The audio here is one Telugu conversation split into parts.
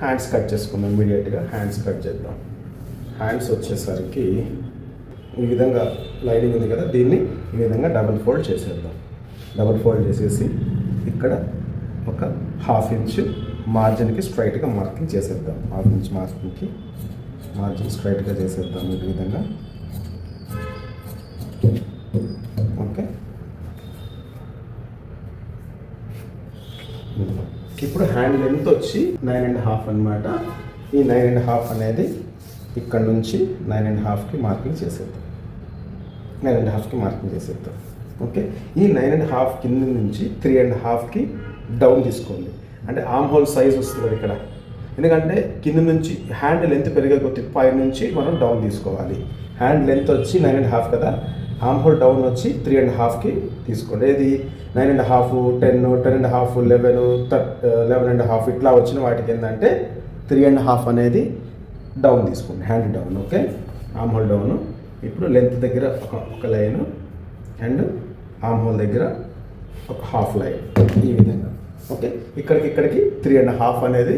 హ్యాండ్స్ కట్ చేసుకుందాం ఇమీడియట్గా హ్యాండ్స్ కట్ చేద్దాం. హ్యాండ్స్ వచ్చేసరికి ఈ విధంగా లైనింగ్ ఉంది కదా దీన్ని ఈ విధంగా డబుల్ ఫోల్డ్ చేసేద్దాం. డబుల్ ఫోల్డ్ చేసేసి ఇక్కడ ఒక హాఫ్ ఇంచ్ మార్జిన్కి స్ట్రైట్గా మార్కింగ్ చేసేద్దాం. హాఫ్ ఇంచ్ మార్కింగ్కి మార్జిన్ స్ట్రైట్గా చేసేద్దాం. ఈ విధంగా ఇప్పుడు హ్యాండ్ లెంత్ వచ్చి నైన్ అండ్ హాఫ్ అన్నమాట. ఈ నైన్ అండ్ హాఫ్ అనేది ఇక్కడ నుంచి నైన్ అండ్ హాఫ్కి మార్కింగ్ చేసేద్దాం. నైన్ అండ్ హాఫ్కి మార్కింగ్ చేసేద్దాం. ఓకే ఈ నైన్ అండ్ హాఫ్ కింద నుంచి త్రీ అండ్ హాఫ్కి డౌన్ తీసుకోండి. అంటే ఆమ్ హోల్ సైజ్ వస్తుంది ఇక్కడ. ఎందుకంటే కింద నుంచి హ్యాండ్ లెంత్ పెరిగే కొద్ది పై నుంచి మనం డౌన్ తీసుకోవాలి. హ్యాండ్ లెంత్ వచ్చి నైన్ అండ్ హాఫ్ కదా? ఆమ్ హోల్ డౌన్ వచ్చి త్రీ అండ్ హాఫ్కి తీసుకోండి. ఏది? Nine and half ten ten and half eleven eleven and half ఇట్లా వచ్చిన వాటికి ఏంటంటే త్రీ అండ్ హాఫ్ అనేది డౌన్ తీసుకోండి. Hand down okay arm hole down ఇప్పుడు లెంత్ దగ్గర ఒక ఒక లైన్ అండ్ ఆమ్ హోల్ దగ్గర ఒక హాఫ్ లైన్ ఈ విధంగా ఓకే ఇక్కడికి ఇక్కడికి త్రీ అండ్ హాఫ్ అనేది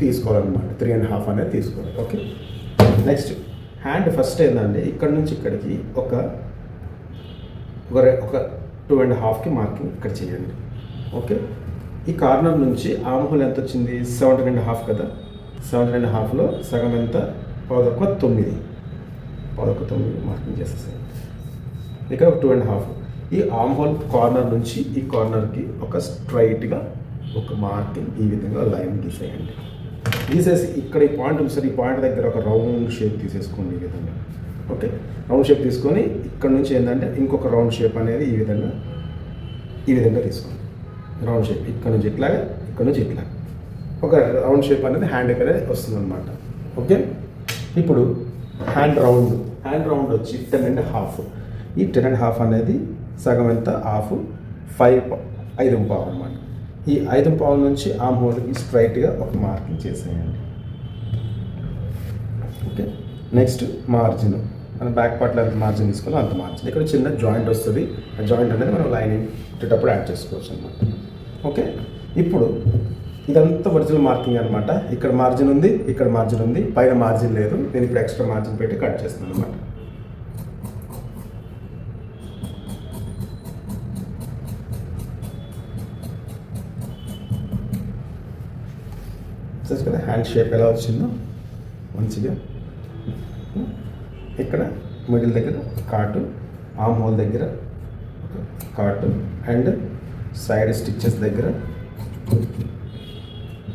తీసుకోవాలన్నమాట. త్రీ అండ్ హాఫ్ అనేది తీసుకోవాలి ఓకే నెక్స్ట్ హ్యాండ్ ఫస్ట్ ఏంటంటే ఇక్కడ నుంచి ఇక్కడికి ఒక ఒక ఒక టూ అండ్ హాఫ్కి మార్కింగ్ ఇక్కడ చేయండి. ఓకే ఈ కార్నర్ నుంచి ఆమ్ హోల్ ఎంత వచ్చింది? సెవెంటీన్ అండ్ హాఫ్ కదా? సెవెంటీన్ అండ్ హాఫ్లో సగం ఎంత? పదొక తొమ్మిది. పదొక తొమ్మిది మార్కింగ్ చేసేసాను ఇక్కడ టూ అండ్ హాఫ్ ఈ ఆమ్ హోల్ కార్నర్ నుంచి ఈ కార్నర్కి ఒక స్ట్రైట్గా ఒక మార్కింగ్ ఈ విధంగా లైన్ గీసేయండి గీసేసి ఇక్కడ ఈ పాయింట్ ఉంది సార్ ఈ పాయింట్ దగ్గర ఒక రౌండ్ షేప్ తీసేసుకోండి ఈ విధంగా. ఓకే? రౌండ్ షేప్ తీసుకొని ఇక్కడ నుంచి ఏంటంటే ఇంకొక రౌండ్ షేప్ అనేది ఈ విధంగా ఈ విధంగా తీసుకోండి. రౌండ్ షేప్ ఇక్కడ నుంచి ఇట్లాగా ఇక్కడ నుంచి ఇట్లా ఒక రౌండ్ షేప్ అనేది హ్యాండ్ అనేది వస్తుందన్నమాట. ఓకే? ఇప్పుడు హ్యాండ్ రౌండ్ హ్యాండ్ రౌండ్ వచ్చి టెన్ అండ్ హాఫ్. ఈ టెన్ అండ్ హాఫ్ అనేది సగం ఎంత? హాఫ్. ఫైవ్ ఐదు పావు అనమాట ఈ ఐదు పావు నుంచి ఆ హోల్కి స్ట్రైట్గా ఒక మార్కింగ్ చేసేయండి. ఓకే? నెక్స్ట్ మార్జిన్ మనం బ్యాక్ పార్ట్లో ఎంత మార్జిన్ తీసుకోవాలో అంత మార్జిన్ ఇక్కడ చిన్న జాయింట్ వస్తుంది. ఆ జాయింట్ అనేది మనం లైనింగ్ పెట్టేటప్పుడు యాడ్ చేసుకోవచ్చు అనమాట ఓకే ఇప్పుడు ఇదంతా ఒరిజినల్ మార్కింగ్ అనమాట ఇక్కడ మార్జిన్ ఉంది ఇక్కడ మార్జిన్ ఉంది పైన మార్జిన్ లేదు. నేను ఇప్పుడు ఎక్స్ట్రా మార్జిన్ పెట్టి కట్ చేస్తాను అనమాట కదా హ్యాండ్ షేప్ ఎలా వచ్చిందో? మంచిగా ఇక్కడ మిడిల్ దగ్గర కాటు ఆమ్ హోల్ దగ్గర ఒక కాటు అండ్ సైడ్ స్టిచ్చెస్ దగ్గర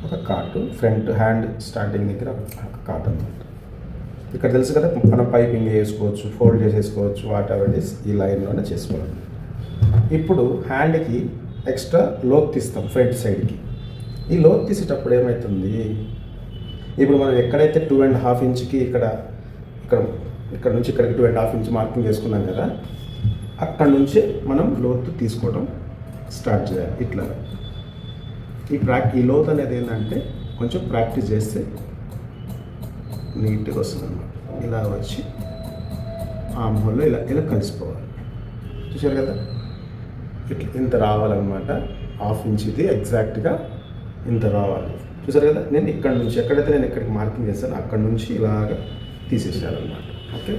ఒక కాటు ఫ్రంట్ హ్యాండ్ స్టార్టింగ్ దగ్గర ఒక కాటు అనమాట ఇక్కడ తెలుసు కదా మనం పైపింగ్ వేసుకోవచ్చు ఫోల్డ్ చేసేసుకోవచ్చు వాట్ ఎవర్ ఇస్ ఈ లైన్లోనే చేసుకోవాలి ఇప్పుడు హ్యాండ్కి ఎక్స్ట్రా లోత్ తీస్తాం ఫ్రంట్ సైడ్కి ఈ లోత్ తీసేటప్పుడు ఏమవుతుంది ఇప్పుడు మనం ఎక్కడైతే టూ అండ్ హాఫ్ ఇంచ్కి ఇక్కడ ఇక్కడ ఇక్కడ నుంచి ఇక్కడికి two and half inch marking చేసుకున్నాం కదా అక్కడ నుంచి మనం లోతు తీసుకోవడం స్టార్ట్ చేయాలి ఇట్లా. ఈ ప్రాక్ ఈ లోత్ అనేది ఏంటంటే కొంచెం ప్రాక్టీస్ చేస్తే నీట్గా వస్తుంది అనమాట ఇలా వచ్చి ఆమ్ హోల్లో ఇలా ఇలా కలిసిపోవాలి. చూశారు కదా? ఇట్లా ఇంత రావాలన్నమాట. హాఫ్ ఇంచ్ ఇది ఎగ్జాక్ట్గా ఇంత రావాలి. చూసారు కదా? నేను ఇక్కడ నుంచి ఎక్కడైతే నేను ఇక్కడికి మార్కింగ్ చేస్తాను అక్కడ నుంచి ఇలాగ తీసేసారనమాట ఓకే.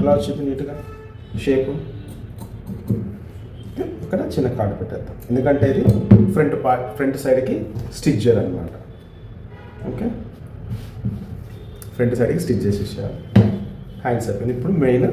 అలా వచ్చింది నీట్గా షేపు. ఇక్కడ చిన్న కార్డు పెట్టేద్దాం. ఎందుకంటే ఇది ఫ్రంట్ పార్ట్ ఫ్రంట్ సైడ్కి స్టిచ్ చేయాలన్నమాట. ఓకే. ఫ్రంట్ సైడ్కి స్టిచ్ చేసేసారు హ్యాండ్స్ అయిపోయింది ఇప్పుడు మెయిన్